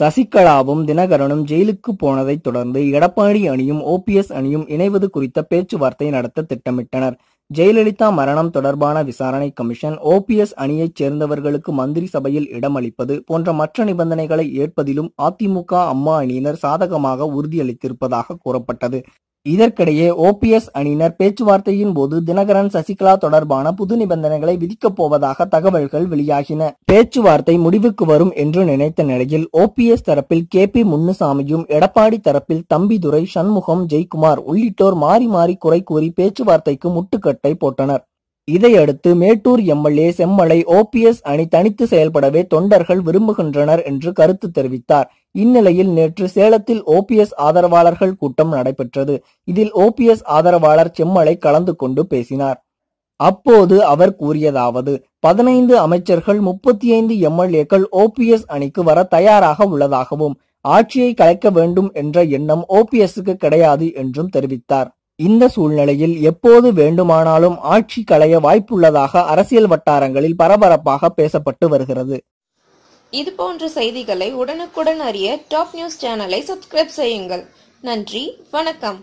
சசிகலாவும் தினகரனும் ஜெயிலுக்கு போனதைத் தொடர்ந்து எடப்பாடி அணியும் ஓபிஎஸ் அணியும் இணைவது குறித்த பேச்சுவார்த்தை நடத்த திட்டமிட்டனர். ஜெயலலிதா மரணம் தொடர்பான விசாரணை கமிஷன் ஓபிஎஸ் அணியைச் சேர்ந்தவர்களுக்கு மந்திரி சபையில் இடமளிப்பது போன்ற மற்ற நிபந்தனைகளை ஏற்பதிலும் அதிமுக அம்மா அணியினர் சாதகமாக உறுதியளித்திருப்பதாக கூறப்பட்டது. இதற்கிடையே ஓபிஎஸ் அணியினர் பேச்சுவார்த்தையின் போது தினகரன் சசிகலா தொடர்பான புது நிபந்தனைகளை விதிக்கப் போவதாக தகவல்கள் வெளியாகின. பேச்சுவார்த்தை முடிவுக்கு வரும் என்று நினைத்த நிலையில் ஓபிஎஸ் தரப்பில் கே பி முன்னுசாமியும் எடப்பாடி தரப்பில் தம்பிதுரை சண்முகம் ஜெய்குமார் உள்ளிட்டோர் மாறி மாறி குறை கூறி பேச்சுவார்த்தைக்கு முட்டுக்கட்டை போட்டனர். இதையடுத்து மேட்டூர் எம்எல்ஏ செம்மலை ஓபிஎஸ் அணி தனித்து செயல்படவே தொண்டர்கள் விரும்புகின்றனர் என்று கருத்து தெரிவித்தார். இந்நிலையில் நேற்று சேலத்தில் ஓபிஎஸ் ஆதரவாளர்கள் கூட்டம் நடைபெற்றது. இதில் ஓபிஎஸ் ஆதரவாளர் செம்மலை கலந்து கொண்டு பேசினார். அப்போது அவர் கூறியதாவது பதினைந்து அமைச்சர்கள் முப்பத்தி ஐந்து எம்எல்ஏக்கள் ஓபிஎஸ் அணிக்கு வர தயாராக உள்ளதாகவும் ஆட்சியை கலைக்க வேண்டும் என்ற எண்ணம் ஓபிஎஸ்க்கு கிடையாது என்றும் தெரிவித்தார். இந்த சூழ்நிலையில் எப்போது வேண்டுமானாலும் ஆட்சி களைய வாய்ப்புள்ளதாக அரசியல் வட்டாரங்களில் பரபரப்பாக பேசப்பட்டு வருகிறது. இது போன்ற செய்திகளை உடனுக்குடன் அறிய டாப் நியூஸ் சேனலை சப்ஸ்கிரைப் செய்யுங்கள். நன்றி வணக்கம்.